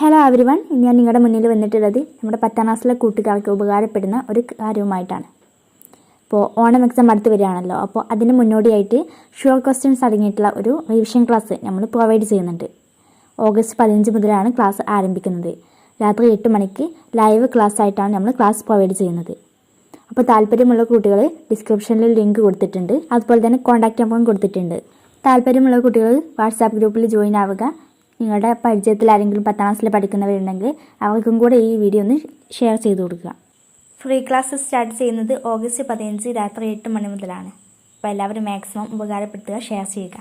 Hello every one ഞാൻ നിങ്ങളുടെ മുന്നിൽ വന്നിട്ടുള്ളത് നമ്മുടെ പത്താം ക്ലാസ്സിലെ കൂട്ടുകാർക്ക് ഉപകാരപ്പെടുന്ന ഒരു കാര്യവുമായിട്ടാണ്. ഇപ്പോൾ ഓണം എക്സാം അടുത്ത് വരികയാണല്ലോ. അപ്പോൾ അതിന് മുന്നോടിയായിട്ട് ഷുവർ ക്വസ്റ്റ്യൻസ് അടങ്ങിയിട്ടുള്ള ഒരു റിവിഷൻ ക്ലാസ് നമ്മൾ പ്രൊവൈഡ് ചെയ്യുന്നുണ്ട്. ഓഗസ്റ്റ് പതിനഞ്ച് മുതലാണ് ക്ലാസ് ആരംഭിക്കുന്നത്. രാത്രി എട്ട് മണിക്ക് ലൈവ് ക്ലാസ് ആയിട്ടാണ് നമ്മൾ ക്ലാസ് പ്രൊവൈഡ് ചെയ്യുന്നത്. അപ്പോൾ താല്പര്യമുള്ള കുട്ടികൾ ഡിസ്ക്രിപ്ഷനിൽ ലിങ്ക് കൊടുത്തിട്ടുണ്ട്. അതുപോലെ തന്നെ കോൺടാക്റ്റ് നമ്പറും കൊടുത്തിട്ടുണ്ട്. താല്പര്യമുള്ള കുട്ടികൾ വാട്സാപ്പ് ഗ്രൂപ്പിൽ ജോയിൻ ആവുക. നിങ്ങളുടെ പരിചയത്തിൽ ആരെങ്കിലും പത്താം ക്ലാസ്സിൽ പഠിക്കുന്നവരുണ്ടെങ്കിൽ അവർക്കും കൂടെ ഈ വീഡിയോ ഒന്ന് ഷെയർ ചെയ്ത് കൊടുക്കുക. ഫ്രീ ക്ലാസ് സ്റ്റാർട്ട് ചെയ്യുന്നത് ഓഗസ്റ്റ് പതിനഞ്ച് രാത്രി എട്ട് മണി മുതലാണ്. അപ്പോൾ എല്ലാവരും മാക്സിമം ഉപകാരപ്പെടുത്തുക ഷെയർ ചെയ്യുക.